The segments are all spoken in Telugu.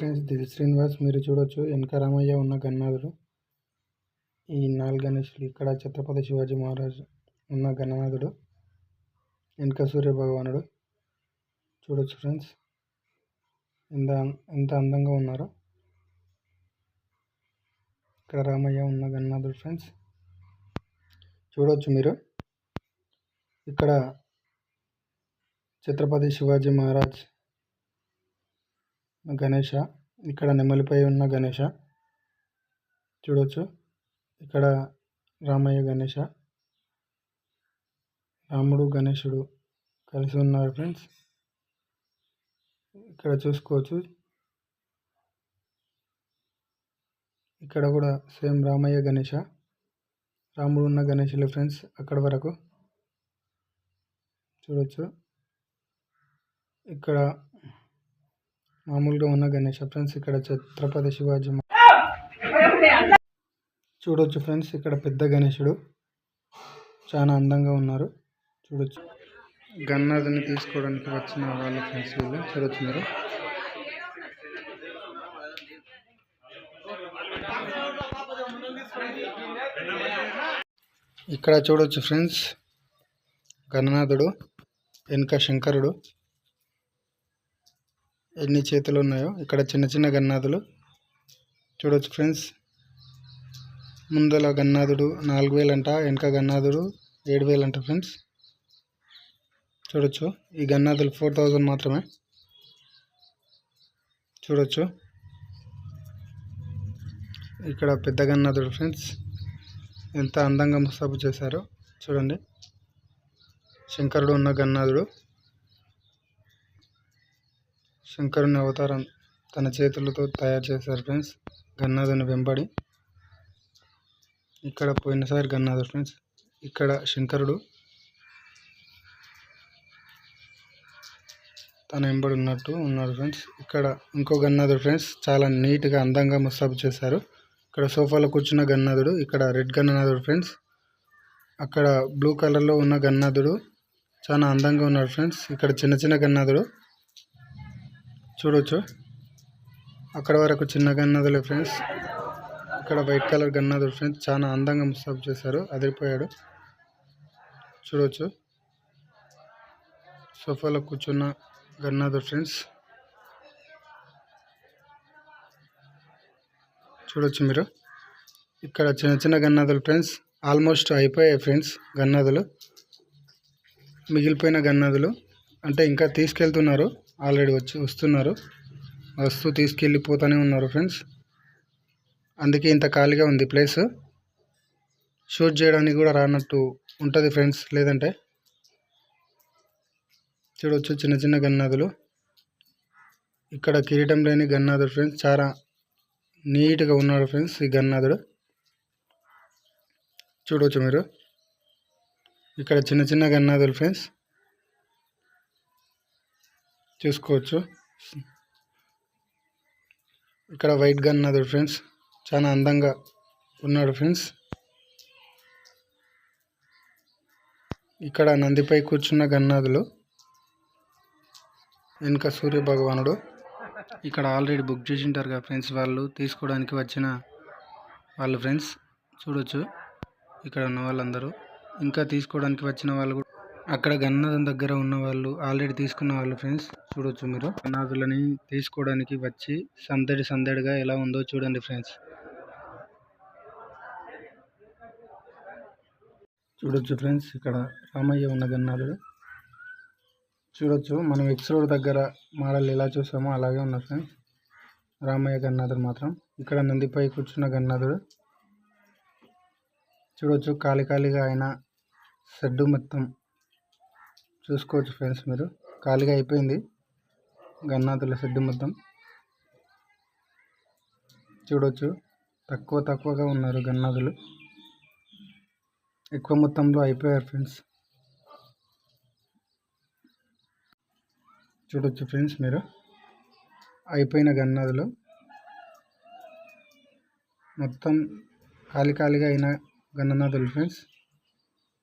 ఫ్రెండ్స్ దిస్ శ్రీనివాస్ మీరు చూడొచ్చు వెనక రామయ్య ఉన్న గన్నాథుడు ఈ నాలుగు గణేషులు ఇక్కడ ఛత్రపతి శివాజీ మహారాజ్ ఉన్న గణనాథుడు వెనక సూర్య భగవానుడు. చూడొచ్చు ఫ్రెండ్స్ ఎంత ఎంత అందంగా ఉన్నారో. ఇక్కడ రామయ్య ఉన్న గన్నాథుడు ఫ్రెండ్స్ చూడొచ్చు మీరు. ఇక్కడ ఛత్రపతి శివాజీ మహారాజ్ గణేష ఇక్కడ నెమలిపై ఉన్న గణేష. చూడొచ్చు. ఇక్కడ రామయ్య గణేష. రాముడు గణేశుడు కలిసి ఉన్నారు ఫ్రెండ్స్. ఇక్కడ చూసుకోవచ్చు. ఇక్కడ కూడా సేమ్ రామయ్య గణేష. రాముడు ఉన్న గణేషులు ఫ్రెండ్స్ అక్కడ వరకు. చూడొచ్చు. ఇక్కడ మామూలుగా ఉన్న గణేష ఫ్రెండ్స్ ఇక్కడ ఛత్రపతి శివాజీ చూడొచ్చు ఫ్రెండ్స్ ఇక్కడ పెద్ద గణేశుడు చాలా అందంగా ఉన్నారు. చూడొచ్చు. గన్నాథుని తీసుకోవడానికి వచ్చిన వాళ్ళ ఫ్రెండ్స్ వీళ్ళు. చూడొచ్చు మీరు. ఇక్కడ చూడొచ్చు ఫ్రెండ్స్. గణనాథుడు వెనుక శంకరుడు. ఎన్ని చేతులు ఉన్నాయో ఇక్కడ చిన్న చిన్న గన్నాదులు. చూడవచ్చు ఫ్రెండ్స్. ముందల గన్నాదుడు నాలుగు వేలంట వెనక గన్నాదుడు ఏడు వేలంట ఫ్రెండ్స్. చూడొచ్చు. ఈ గన్నాదులు ఫోర్ థౌజండ్ మాత్రమే. చూడొచ్చు. ఇక్కడ పెద్ద గన్నాదుడు ఫ్రెండ్స్. ఎంత అందంగా ముస్తాబు చేశారో చూడండి. శంకరుడు ఉన్న గన్నాదుడు. శంకరుని అవతారం తన చేతులతో తయారు చేశారు ఫ్రెండ్స్. గన్నాథుని వెంబడి. ఇక్కడ పోయినసారి గన్నాథుడు ఫ్రెండ్స్ ఇక్కడ శంకరుడు తన వెంబడి ఉన్నట్టు ఉన్నాడు ఫ్రెండ్స్. ఇక్కడ ఇంకో గన్నాథుడు ఫ్రెండ్స్ చాలా నీట్గా అందంగా ముస్తాబు చేశారు. ఇక్కడ సోఫాలో కూర్చున్న గన్నాథుడు ఇక్కడ రెడ్ గన్నాథుడు ఫ్రెండ్స్. అక్కడ బ్లూ కలర్లో ఉన్న గన్నాథుడు చాలా అందంగా ఉన్నాడు ఫ్రెండ్స్. ఇక్కడ చిన్న చిన్న గన్నాథుడు చూడవచ్చు అక్కడ వరకు చిన్న గన్నదులే ఫ్రెండ్స్. ఇక్కడ వైట్ కలర్ గన్నదులు ఫ్రెండ్స్. చాలా అందంగా ముస్తాబు చేశారు. అదిరిపోయాడు. చూడవచ్చు సోఫాలో కూర్చున్న గన్నాథుడు ఫ్రెండ్స్. చూడవచ్చు మీరు. ఇక్కడ చిన్న చిన్న గన్నాదులు ఫ్రెండ్స్. ఆల్మోస్ట్ అయిపోయాయి ఫ్రెండ్స్ గన్నాదులు. మిగిలిపోయిన గన్నాదులు. అంటే ఇంకా తీసుకెళ్తున్నారు. ఆల్రెడీ వచ్చి వస్తున్నారు. వస్తూ తీసుకెళ్ళిపోతూనే ఉన్నారు ఫ్రెండ్స్. అందుకే ఇంత ఖాళీగా ఉంది ప్లేస్. షూట్ చేయడానికి కూడా రానట్టు ఉంటుంది ఫ్రెండ్స్ లేదంటే. చూడవచ్చు చిన్న చిన్న గన్నాదులు. ఇక్కడ కిరీటం లేని గన్నాథుడు ఫ్రెండ్స్ చాలా నీట్గా ఉన్నాడు ఫ్రెండ్స్ ఈ గన్నాథుడు చూడవచ్చు మీరు. ఇక్కడ చిన్న చిన్న గన్నాథులు ఫ్రెండ్స్. చూసుకోవచ్చు. ఇక్కడ వైట్ గన్నాదుడు ఫ్రెండ్స్. చాలా అందంగా ఉన్నాడు ఫ్రెండ్స్. ఇక్కడ నందిపై కూర్చున్న గన్నాదులు. వెనుక సూర్య భగవానుడు. ఇక్కడ ఆల్రెడీ బుక్ చేసి ఉంటారు కదా ఫ్రెండ్స్ వాళ్ళు. తీసుకోవడానికి వచ్చిన వాళ్ళు ఫ్రెండ్స్. చూడొచ్చు. ఇక్కడ ఉన్న వాళ్ళందరూ. ఇంకా తీసుకోవడానికి వచ్చిన వాళ్ళు కూడా అక్కడ గన్నదం దగ్గర ఉన్న వాళ్ళు ఆల్రెడీ తీసుకున్న వాళ్ళు ఫ్రెండ్స్ చూడొచ్చు మీరు. అనాథులని తీసుకోవడానికి వచ్చి సందడి సందడిగా ఎలా ఉందో చూడండి ఫ్రెండ్స్ చూడొచ్చు ఫ్రెండ్స్ ఇక్కడ రామయ్య ఉన్న గన్నాథుడు చూడొచ్చు మనం ఎక్స్ రోడ్ దగ్గర మోడల్ ఎలా చూసామో అలాగే ఉన్నారు ఫ్రెండ్స్ రామయ్య గన్నాథుడు మాత్రం. ఇక్కడ నందిపై కూర్చున్న గన్నాథుడు చూడొచ్చు ఖాళీ ఖాళీగా ఆయన షెడ్డు మొత్తం చూసుకోవచ్చు ఫ్రెండ్స్ మీరు. ఖాళీగా అయిపోయింది. గన్నాతుల షెడ్ మొత్తం. చూడవచ్చు తక్కువ తక్కువగా ఉన్నారు గన్నాదులు ఎక్కువ మొత్తంలో అయిపోయారు ఫ్రెండ్స్. చూడొచ్చు ఫ్రెండ్స్ మీరు. అయిపోయిన గన్నాదులు మొత్తం ఖాళీ ఖాళీగా అయిన గన్ననాథులు ఫ్రెండ్స్.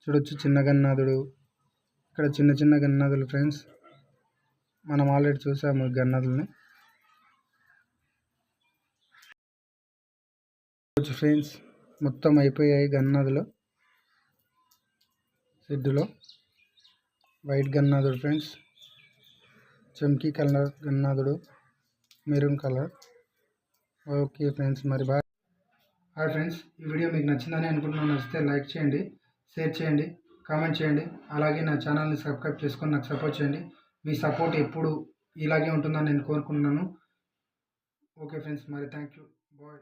చూడొచ్చు చిన్న గన్నాథుడు ఇక్కడ చిన్న చిన్న గన్నదులు ఫ్రెండ్స్. మనం ఆల్రెడీ చూసాము గన్నాదులని. ఫ్రెండ్స్ మొత్తం అయిపోయాయి గన్నాదులు. షెడ్డులో. వైట్ గన్నాథుడు ఫ్రెండ్స్. చమ్కీ కలర్ గన్నాథుడు మెరూన్ కలర్. ఓకే ఫ్రెండ్స్ మరి బాయ్. హాయ్ ఫ్రెండ్స్ ఈ వీడియో మీకు నచ్చిందని అనుకుంటున్నాను. నచ్చితే లైక్ చేయండి షేర్ చేయండి. కామెంట్ చేయండి. అలాగే నా ఛానల్ని సబ్స్క్రైబ్ చేసుకొని నాకు సపోర్ట్ చేయండి. మీ సపోర్ట్ ఎప్పుడు ఇలాగే ఉంటుందని నేను కోరుకుంటున్నాను. ఓకే ఫ్రెండ్స్ మరి థ్యాంక్ యూ బాయ్.